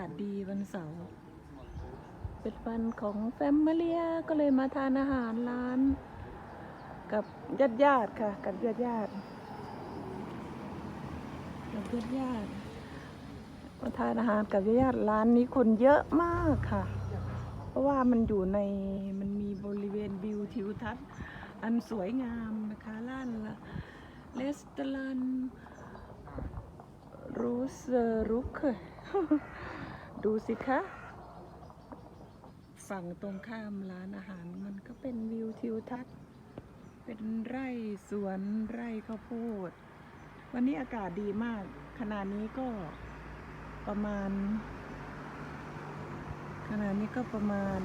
าศดีวันเสาร์เป็นวันของแฟมมาเลียก็เลยมาทานอาหารร้าน กับญาติญาติค่ะ กับญาติญาติกับญาติญาติมาทานอาหารกับญาติญาติร้านนี้คนเยอะมากค่ะ เพราะว่ามันอยู่ในมันมีบริเวณวิวทิวทัศน์อันสวยงามนะคะร้านละเลสตลันรูเซรุก ดูสิคะ ฝั่งตรงข้ามร้านอาหารมันก็เป็นวิวทิวทัศน์ เป็นไร่สวนไร่ข้าวโพด วันนี้อากาศดีมาก ขณะนี้ก็ประมาณ ขณะนี้ก็ประมาณ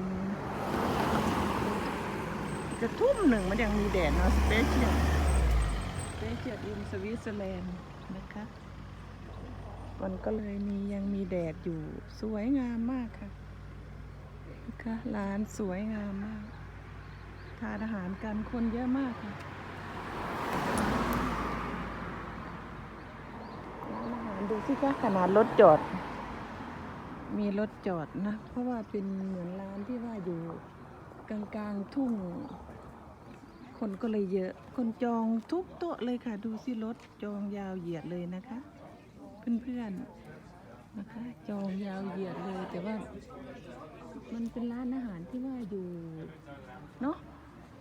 จะทุ่มหนึ่งมันยังมีแดดเนาะสเปเชียลสเปเชียลอินสวิตเซอร์แลนด์นะคะ มันก็เลยมียังมีแดดอยู่สวยงามมากค่ะนะคะร้านสวยงามมาก ทานอาหารกันคนเยอะมากค่ะร้านอาหารดูสิคะขนาดรถจอด มีรถจอดนะ เพราะว่าเป็นเหมือนร้านที่ว่าอยู่กลางกลางๆทุ่ง คนก็เลยเยอะ คนจองทุกโต๊ะเลยค่ะ ดูสิรถจองยาวเหยียดเลยนะคะ เพื่อนๆนะคะจองยาวเหยียดเลย แต่ว่ามันเป็นร้านอาหารที่ว่าอยู่เนาะ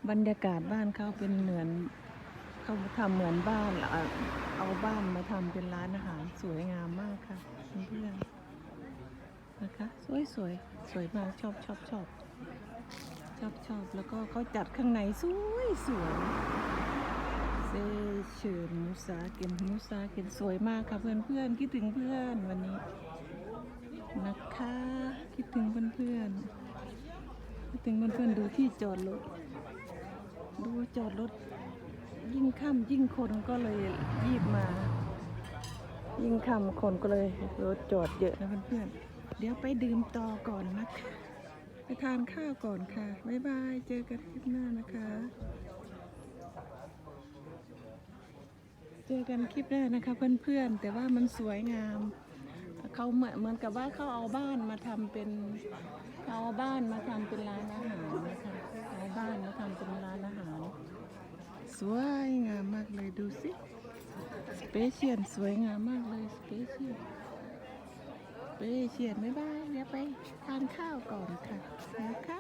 บรรยากาศบ้านเขาเป็นเหมือนเขาทำเหมือนบ้านเอาบ้านมาทำเป็นร้านอาหารสวยงามมากค่ะเพื่อนๆนะคะ สวยสวยสวยมากชอบชอบชอบชอบชอบแล้วก็เขาจัดข้างในสวยสวย เชิญมูซาเกนมูซาเกนสวยมากค่ะเพื่อนเพื่อนๆคิดถึงเพื่อนวันนี้นะคะคิดถึงเพื่อนๆคิดถึงเพื่อนๆดูที่จอดรถดูจอดรถยิ่งค่ำยิ่งคนก็เลยยีบมา ยิ่งค่ำคนก็เลยรถจอดเยอะนะเพื่อนๆเดี๋ยวไปดื่มต่อก่อนนะคะไปทานข้าวก่อนค่ะ บ๊ายบาย เจอกันคลิปหน้านะคะ เจอกันคลิปหน้านะคะเพื่อนๆ แต่ว่ามันสวยงามเขาเหมือนเหมือนกับว่าเขาเอาบ้านมาทำเป็นเขาเอาบ้านมาทำเป็นร้านอาหารนะคะเอาบ้านมาทำเป็นร้านอาหารสวยงามมากเลยดูสิสเปเชียนสวยงามมากเลยสเปเชียนสเปเชียนบ๊ายบายเดี๋ยวไปทานข้าวก่อนค่ะนะคะ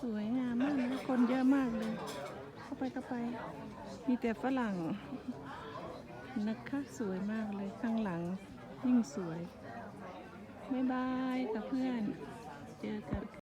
สวยงามมากเลยคนเยอะมากเลย เข้าไปเข้าไป มีแต่ฝรั่งนะคะสวยมากเลยข้างหลัง ยิ่งสวย บ๊ายบายกับเพื่อน เจอกัน